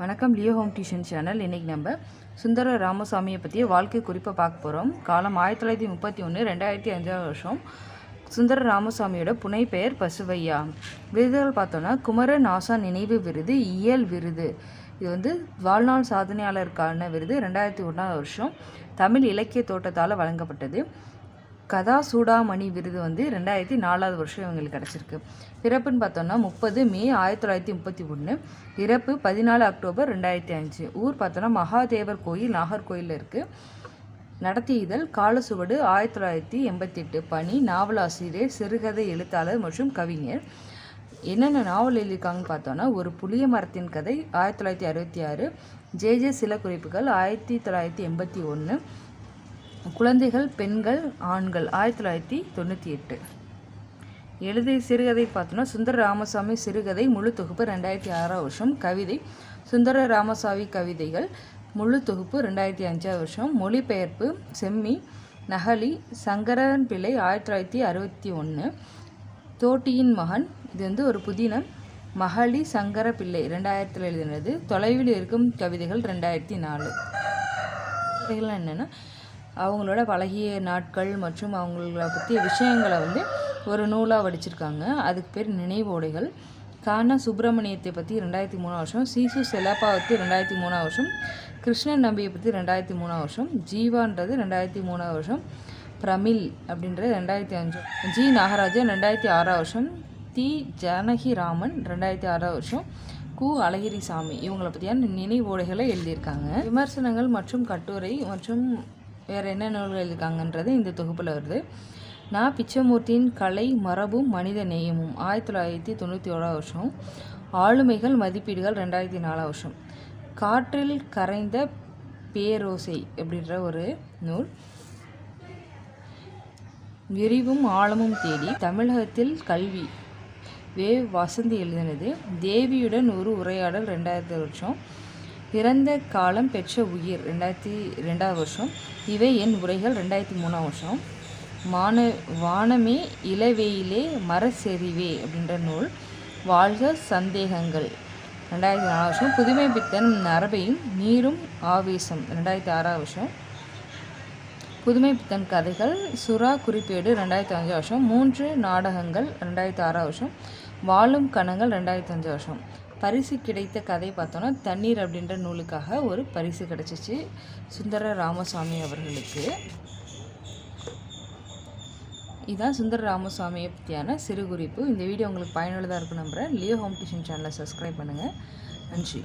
வணக்கம் Leo home tuition channel. இன்றைக்கி நம்ம சுந்தர ராமசாமியை பற்றிய வாழ்க்கை குறிப்பை பார்க்க போகிறோம் காலம் ஆயிரத்தி தொள்ளாயிரத்தி முப்பத்தி ஒன்று ரெண்டாயிரத்தி அஞ்சாவது வருஷம். சுந்தர ராமசாமியோட புனை பெயர் பசுவையா. விருதுகள் பார்த்தோன்னா குமரன் நாசா நினைவு விருது இயல் விருது. இது வந்து வாழ்நாள் சாதனையாளருக்கான விருது ரெண்டாயிரத்தி ஒன்றாவது வருஷம். தமிழ் இலக்கிய தோட்டத்தால் வழங்கப்பட்டது. கதா சூடாமணி விருது வந்து ரெண்டாயிரத்தி நாலாவது வருஷம் இவங்களுக்கு கிடச்சிருக்கு. பிறப்புன்னு பார்த்தோம்னா முப்பது மே ஆயிரத்தி தொள்ளாயிரத்தி முப்பத்தி ஒன்று இறப்பு பதினாலு அக்டோபர் ரெண்டாயிரத்தி அஞ்சு. ஊர் பார்த்தோன்னா மகாதேவர் கோயில் நாகர்கோயிலில் இருக்குது நடத்திய இதழ் காலசுவடு ஆயிரத்தி தொள்ளாயிரத்தி எண்பத்தி எட்டு பணி நாவலாசிரியர் சிறுகதை எழுத்தாளர் மற்றும் கவிஞர். என்னென்ன நாவல் எழுதியிருக்காங்கன்னு பார்த்தோன்னா ஒரு புளிய மரத்தின் கதை ஆயிரத்தி தொள்ளாயிரத்தி அறுபத்தி ஆறு. ஜே ஜே சில குறிப்புகள் ஆயிரத்தி தொள்ளாயிரத்தி எண்பத்தி ஒன்று குழந்தைகள் பெண்கள் ஆண்கள். ஆயிரத்தி தொள்ளாயிரத்தி தொண்ணூற்றி எட்டு. எழுதிய சிறுகதை பார்த்தோன்னா சுந்தர ராமசாமி சிறுகதை முழு தொகுப்பு ரெண்டாயிரத்தி ஆறாம் வருஷம். கவிதை சுந்தர ராமசாமி கவிதைகள் முழு தொகுப்பு ரெண்டாயிரத்தி அஞ்சாவது வருஷம். மொழிபெயர்ப்பு செம்மி நகலி சங்கரன் பிள்ளை ஆயிரத்தி தொள்ளாயிரத்தி அறுபத்தி ஒன்று தோட்டியின் மகன் இது வந்து ஒரு புதினம் மகளி சங்கர பிள்ளை ரெண்டாயிரத்தில் எழுதினது. தொலைவில் இருக்கும் கவிதைகள் ரெண்டாயிரத்தி நாலு. கவிதைகள் என்னென்னா அவங்களோட பழகிய நாட்கள் மற்றும் அவங்கள பற்றிய விஷயங்களை வந்து ஒரு நூலாக வடிச்சிருக்காங்க. அதுக்கு பேர் நினைவோடைகள் கானா சுப்பிரமணியத்தை பற்றி ரெண்டாயிரத்தி மூணாம் வருஷம் சீசு செலாப்பா பற்றி ரெண்டாயிரத்தி மூணாம் வருஷம் கிருஷ்ணன் நம்பியை பற்றி ரெண்டாயிரத்தி மூணாம் வருஷம் ஜீவான்றது ரெண்டாயிரத்தி மூணாம் வருஷம் பிரமிழ் அப்படின்றது ரெண்டாயிரத்தி அஞ்சு ஜி நாகராஜன் ரெண்டாயிரத்தி ஆறாம் வருஷம் தி ஜானகிராமன் ரெண்டாயிரத்தி ஆறாம் வருஷம் கு அழகிரிசாமி இவங்களை பற்றியான நினைவோடைகளை எழுதியிருக்காங்க. விமர்சனங்கள் மற்றும் கட்டுரை மற்றும் வேறு என்ன நூல்கள் எழுதியிருக்காங்கன்றது இந்த தொகுப்பில் வருது. நான் பிச்சமூர்த்தியின் கலை மரபும் மனித நேயமும் ஆயிரத்தி தொள்ளாயிரத்தி தொண்ணூற்றி ஓராம் வருஷம். ஆளுமைகள் மதிப்பீடுகள் ரெண்டாயிரத்தி நாலாம் வருஷம். காற்றில் கரைந்த பேரோசை அப்படின்ற ஒரு நூல். விரிவும் ஆழமும் தேடி தமிழகத்தில் கல்வி வே வசந்தி எழுதினது. தேவியுடன் ஒரு உரையாடல் ரெண்டாயிரத்தி வருஷம். பிறந்த காலம் பெற்ற உயிர் ரெண்டாயிரத்தி ரெண்டாவது வருஷம். இவை என் உரைகள் ரெண்டாயிரத்தி மூணாம் வருஷம். வான வானமே இளவேயிலே மரசெறிவே அப்படின்ற நூல். வாழ்க சந்தேகங்கள். ரெண்டாயிரத்தி நாலாம் வருஷம். புதுமை பித்தன் நரபையும் நீரும் ஆவேசம். ரெண்டாயிரத்தி ஆறாவது வருஷம். புதுமை பித்தன் கதைகள் சுறா குறிப்பேடு ரெண்டாயிரத்தி அஞ்சு வருஷம். மூன்று நாடகங்கள் ரெண்டாயிரத்தி ஆறாவது வருஷம். வாழும் கணங்கள் ரெண்டாயிரத்தி அஞ்சு வருஷம். பரிசு கிடைத்த கதை பார்த்தோன்னா தண்ணீர் அப்படின்ற நூலுக்காக ஒரு பரிசு கிடச்சிச்சு சுந்தர ராமசாமி அவர்களுக்கு. இதுதான் சுந்தர ராமசாமியை பற்றியான சிறு குறிப்பு. இந்த வீடியோ உங்களுக்கு பயனுள்ளதாக இருக்கும் நம்புகிறேன் லியோ ஹோம் டியூஷன் சேனலை சப்ஸ்கிரைப் பண்ணுங்கள் நன்றி.